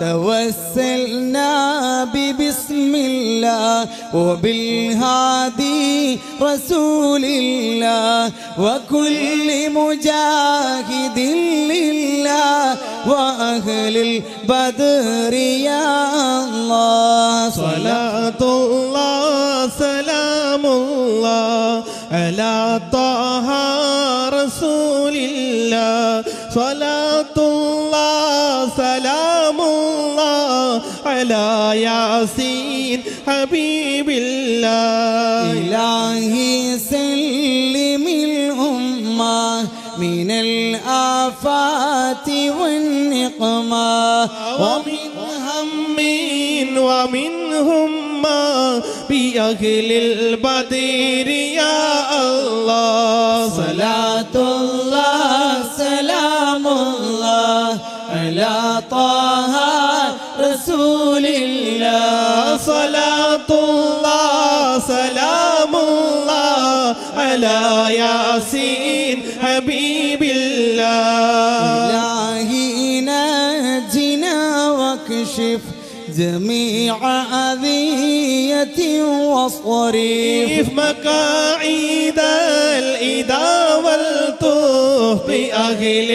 توسلنا ببسم الله وبالهادي رسول الله وكل مجاهد لله وأهل البدر يا الله. صلاة الله سلام الله. على طه رسول الله. صلاة الله سلام على ياسين حبيب الله. إلهي سلم الأمة من الآفات والنقمة. ومن هم ومن همة بأهل البدر يا الله. صلاة الله سلام الله على طه رسول الله صلاة الله سلام الله على ياسين حبيب الله. إلهي نجنا واكشف جميع أذية واصرف كيف مقاعد الإذا والطوف بأهل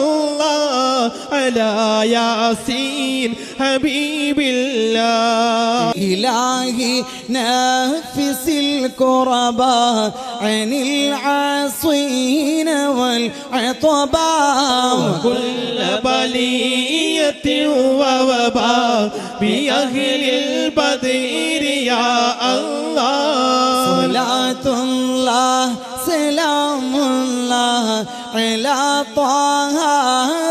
الله على ياسين حبيب الله. إلهي نفس الكرباء عن العاصين والعطباء كل بلية ووباء بأهل البدر يا الله. صلاة الله على طه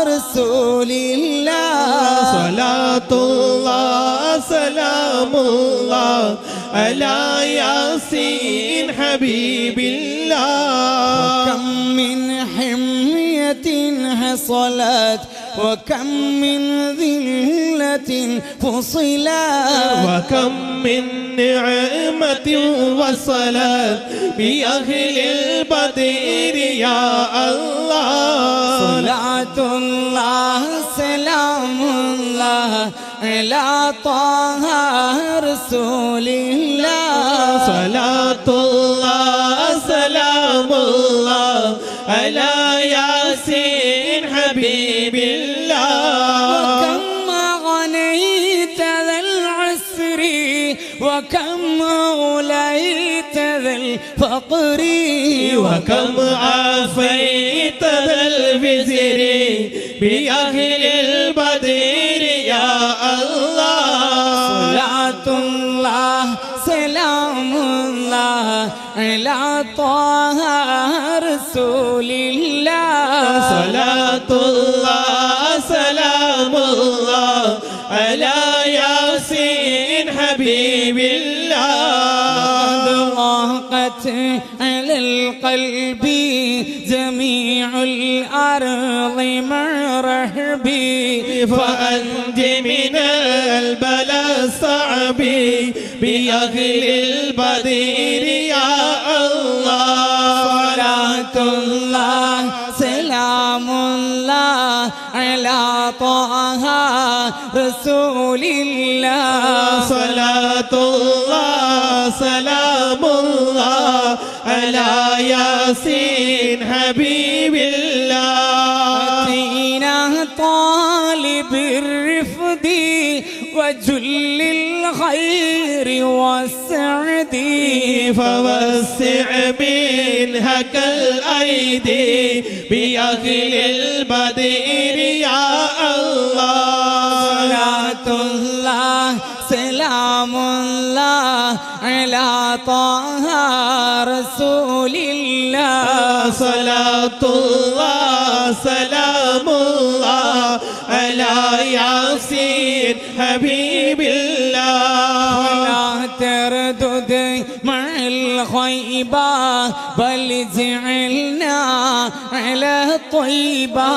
رسول الله. صلاة الله سلام الله على ياسين حبيب الله. كم من حمية حصلت وكم من ذلة فصلت وكم من نعمة وصلت بأهل البدر يا الله. صلاة الله سلام الله على طه رسول الله. صلاة الله سلام الله على ياسين. حبيب الله. وكم أغنيت ذا العسر وكم أوليت ذا الفقر وكم عافيت ذا البزر بأهل البدر يا الله. صلاة الله سلام الله على طه رسول الله. صلاة الله سلام الله على ياسين حبيب الله. ضاقت على القلب جميع الأرض مع رحبي فأنت من البلاء الصعب بأهل البدير يا الله. صلاة الله سلام الله على طه رسول الله صلاة الله سلام الله على ياسين حبيب الله أتينا طالب الرفد وجل الخير والسعد فوسع منها كالأيدي بأهل البدير يا الله. صلاة الله سلام الله على طه رسول الله. صلاة الله سلام الله على ياسين حبيب الله ولا تردد مع الخيبة بل جعلنا على طيبة.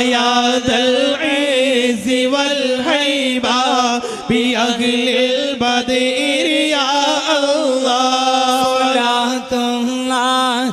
يا ذا العز والهيبة بأهل البدير يا الله. صلاة الله